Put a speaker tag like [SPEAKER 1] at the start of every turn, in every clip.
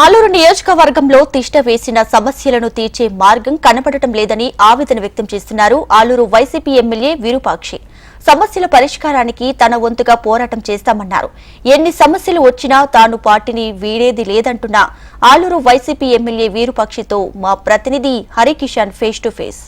[SPEAKER 1] ఆలూరు నియోజకవర్గంలో తిష్ట వేసిన సమస్యలను తీర్చే మార్గం కనపడటం లేదని ఆవేదన వ్యక్తం చేస్తున్నారు ఆలూరు వైసీపీ ఎమ్మెల్యే విరూపాక్షి. సమస్యల పరిష్కారానికి తన వంతుగా పోరాటం చేస్తామన్నారు. ఎన్ని సమస్యలు వచ్చినా తాను పార్టీని వీడేది లేదంటున్న ఆలూరు వైసీపీ ఎమ్మెల్యే వీరూపాక్షితో మా ప్రతినిధి హరికిషన్ ఫేస్ టు ఫేస్.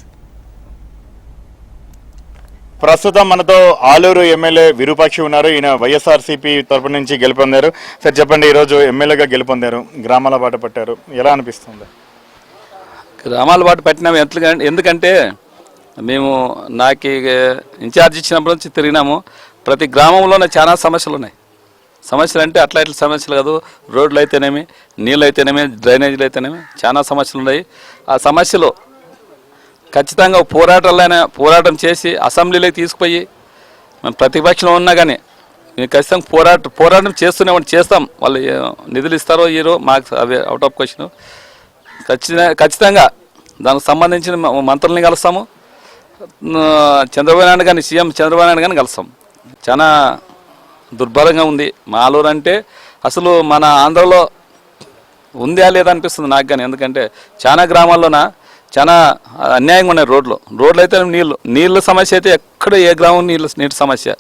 [SPEAKER 2] ప్రస్తుతం మనతో ఆలూరు ఎమ్మెల్యే విరూపాక్షి ఉన్నారు. ఈయన వైఎస్ఆర్సీపీ తరపు నుంచి గెలుపొందారు. సార్ చెప్పండి ఈరోజు ఎమ్మెల్యేగా గెలుపొందారు. గ్రామాల బాట పట్టారు. ఎలా అనిపిస్తుంది?
[SPEAKER 3] గ్రామాల బాట పట్టినాము ఎందుకంటే ఎందుకంటే మేము నాకు ఇన్ఛార్జ్ ఇచ్చినప్పటి నుంచి తిరిగినాము. ప్రతి గ్రామంలోనే చాలా సమస్యలు ఉన్నాయి. సమస్యలు అంటే అట్లా ఇట్లా సమస్యలు కాదు. రోడ్లు అయితేనేమి నీళ్ళు అయితేనేమి డ్రైనేజీలు అయితేనేమి చాలా సమస్యలు ఉన్నాయి. ఆ సమస్యలు ఖచ్చితంగా పోరాటాలైనా పోరాటం చేసి అసెంబ్లీలోకి తీసుకుపోయి మేము ప్రతిపక్షంలో ఉన్నా కానీ మేము ఖచ్చితంగా పోరాట పోరాటం చేస్తూనే చేస్తాం. వాళ్ళు నిధులు ఇస్తారో ఇరో మాకు అవి అవుట్ ఆఫ్ క్వశ్చన్ ఖచ్చితంగా ఖచ్చితంగా దానికి సంబంధించిన మంత్రుల్ని కలుస్తాము. చంద్రబాబు నాయుడు కానీ సీఎం చంద్రబాబు నాయుడు కానీ కలుస్తాం. చాలా దుర్భరంగా ఉంది. మా ఆలూరు అంటే అసలు మన ఆంధ్రలో ఉందా లేదా అనిపిస్తుంది నాకు కానీ ఎందుకంటే చాలా గ్రామాల్లోన చాలా అన్యాయంగా ఉన్నాయి రోడ్లు. రోడ్లు అయితే నీళ్ళు నీళ్ళ సమస్య అయితే ఎక్కడ ఏ గ్రామం నీళ్ళు నీటి సమస్య.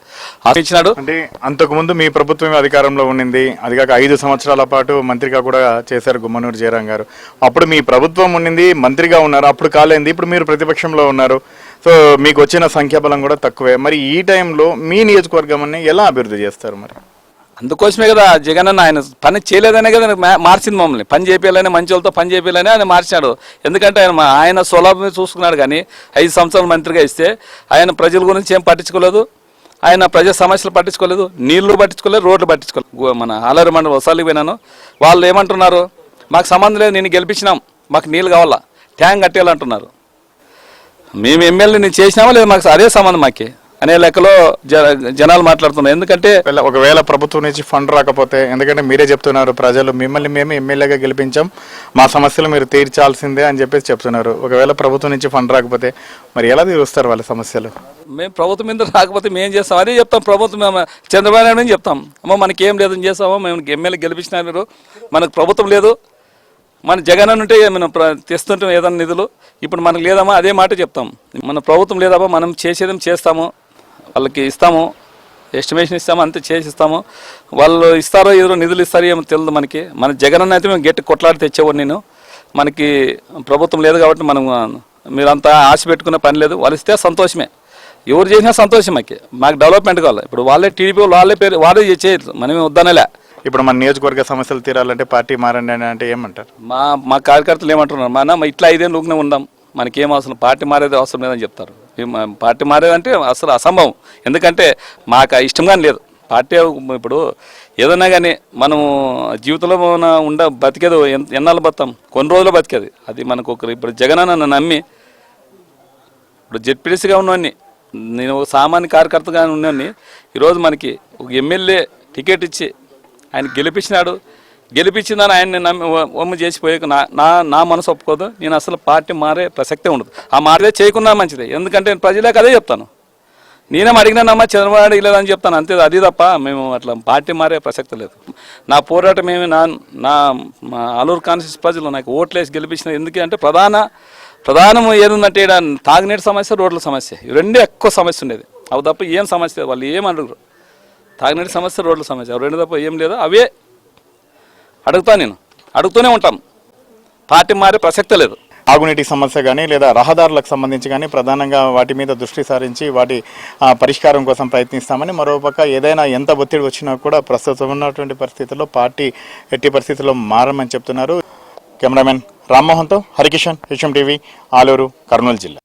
[SPEAKER 3] ఇచ్చినాడు
[SPEAKER 2] అంటే అంతకుముందు మీ ప్రభుత్వం అధికారంలో ఉండింది. అది కాక ఐదు సంవత్సరాల పాటు మంత్రిగా కూడా చేశారు గుమ్మనూరు జయరాం గారు. అప్పుడు మీ ప్రభుత్వం ఉండింది మంత్రిగా ఉన్నారు. అప్పుడు కాలేంది. ఇప్పుడు మీరు ప్రతిపక్షంలో ఉన్నారు. సో మీకు వచ్చిన సంఖ్యాబలం కూడా తక్కువే. మరి ఈ టైంలో మీ నియోజకవర్గం ఎలా అభివృద్ధి చేస్తారు మరి?
[SPEAKER 3] అందుకోసమే కదా జగన్ అన్న ఆయన పని చేయలేదనే కదా మార్చింది మమ్మల్ని. పని చేయాలని మంచి వాళ్ళతో పని చేయాలని ఆయన మార్చాడు. ఎందుకంటే ఆయన మా- ఆయన సులభమే చూసుకున్నాడు కానీ ఐదు సంవత్సరాలు మంత్రిగా ఇస్తే ఆయన ప్రజల గురించి ఏం పట్టించుకోలేదు. ఆయన ప్రజా సమస్యలు పట్టించుకోలేదు. నీళ్ళు పట్టించుకోలేదు రోడ్లు పట్టించుకోలేదు. మన ఆలూరు మండలం వసాలికి పోయినాను. వాళ్ళు ఏమంటున్నారు? మాకు సంబంధం లేదు నేను గెలిపించినాం. మాకు నీళ్ళు కావాలా? ట్యాంక్ కట్టేయాలంటున్నారు. మేము ఎమ్మెల్యే నేను చేసినామా లేదు మాకు అదే సంబంధం మాకే? అనే లెక్కలో జనాలు మాట్లాడుతున్నారు. ఎందుకంటే
[SPEAKER 2] ఒకవేళ- ప్రభుత్వం నుంచి ఫండ్ రాకపోతే ఎందుకంటే మీరే చెప్తున్నారు ప్రజలు మిమ్మల్ని మేము ఎమ్మెల్యేగా గెలిపించాం మా సమస్యలు మీరు తీర్చాల్సిందే అని చెప్పేసి చెప్తున్నారు. ఒకవేళ ప్రభుత్వం నుంచి ఫండ్ రాకపోతే మరి ఎలా తీరుస్తారు వాళ్ళ సమస్యలు?
[SPEAKER 3] మేము ప్రభుత్వం మీద రాకపోతే మేము చేస్తాం. అదే చెప్తాం ప్రభుత్వం మేము చంద్రబాబు నాయుడు అని చెప్తాం. అమ్మ మనకి ఏం లేదని చేస్తామో మేము ఎమ్మెల్యే గెలిపించినారు మనకు ప్రభుత్వం లేదు. మన జగన్ అని ఉంటే మనం తెస్తుంటాం ఏదైనా నిధులు. ఇప్పుడు మనకు లేదమ్మా అదే మాట చెప్తాం. మన ప్రభుత్వం లేదమ్మా మనం చేసేదేం చేస్తాము. వాళ్ళకి ఇస్తాము ఎస్టిమేషన్ ఇస్తాము అంతే చేసి ఇస్తాము. వాళ్ళు ఇస్తారో ఏదో నిధులు ఇస్తారో ఏమో తెలియదు మనకి. మన జగన్ అన్న అయితే మేము గట్టి కొట్లాడి తెచ్చేవాడు నేను. మనకి ప్రభుత్వం లేదు కాబట్టి మనం మీరంతా ఆశ పెట్టుకునే పని లేదు. వాళ్ళు ఇస్తే సంతోషమే. ఎవరు చేసినా సంతోషం మాకు. మాకు డెవలప్మెంట్ కావాలి. ఇప్పుడు వాళ్ళే టీడీపీ వాళ్ళు పేరు వాళ్ళే చేయరు మనమే వద్దనలే.
[SPEAKER 2] ఇప్పుడు మన నియోజకవర్గ సమస్యలు తీరాలంటే పార్టీ మారండి అని అంటే ఏమంటారు?
[SPEAKER 3] మా మా కార్యకర్తలు ఏమంటున్నారు? మా అన్న ఇట్లా ఐదేళ్ళు ఉందాం మనకేం అవసరం? పార్టీ మారేది అవసరం లేదని చెప్తారు. పార్టీ మారేదంటే అసలు అసంభవం. ఎందుకంటే మాకు ఇష్టంగా లేదు. పార్టీ ఇప్పుడు ఏదన్నా కానీ మనం జీవితంలో మన ఉండ బతికేది ఎన్- ఎన్నాళ్ళు బతాం? కొన్ని రోజులు బతికేది. అది మనకు ఒకరు ఇప్పుడు జగన్ అన్న నన్ను నమ్మి ఇప్పుడు జెడ్పీడీసీగా ఉన్నవాడిని నేను ఒక సామాన్య కార్యకర్తగా ఉన్నవాడిని ఈరోజు మనకి ఒక ఎమ్మెల్యే టికెట్ ఇచ్చి ఆయన గెలిపించినాడు. గెలిపించిందని ఆయన్ని నమ్మి ఒమ్మ వమ్ము చేసిపోయాక నా నా నా మనసు ఒప్పుకోదు. నేను అసలు పార్టీ మారే ప్రసక్తే ఉండదు. ఆ మారే చేయకున్నా మంచిదే. ఎందుకంటే నేను ప్రజలకు అదే చెప్తాను. నేనేం అడిగినానమ్మా చంద్రబాబు అడిగలేదని చెప్తాను. అంతే అది తప్ప మేము అట్లా పార్టీ మారే ప్రసక్తి లేదు. నా పోరాటం ఏమి నా నా మా ఆలూరు కాన్స్టిట్యూన్స్ ప్రజలు నాకు ఓట్లేసి గెలిపించిన ఎందుకంటే ప్రధాన ప్రధానం ఏదుందంటే తాగునీటి సమస్య రోడ్ల సమస్య. ఈ రెండే ఎక్కువ సమస్య ఉండేది. అవి తప్ప ఏం సమస్య వాళ్ళు ఏం అడుగురు తాగునీటి సమస్య రోడ్ల సమస్య. రెండు తప్ప ఏం లేదు. అవే అడుగుతా నేను. అడుగుతూనే ఉంటాం. పార్టీ మారే ప్రసక్తి లేదు.
[SPEAKER 2] తాగునీటి సమస్య కానీ లేదా రహదారులకు సంబంధించి కానీ ప్రధానంగా వాటి మీద దృష్టి సారించి వాటి పరిష్కారం కోసం ప్రయత్నిస్తామని మరోపక్క ఏదైనా ఎంత ఒత్తిడి వచ్చినా కూడా ప్రస్తుతం ఉన్నటువంటి పరిస్థితుల్లో పార్టీ ఎట్టి పరిస్థితుల్లో మారమని చెప్తున్నారు. కెమెరామెన్ రామ్మోహన్తో హరికిషన్ హెచ్ఎం టీవీ ఆలూరు కర్నూలు జిల్లా.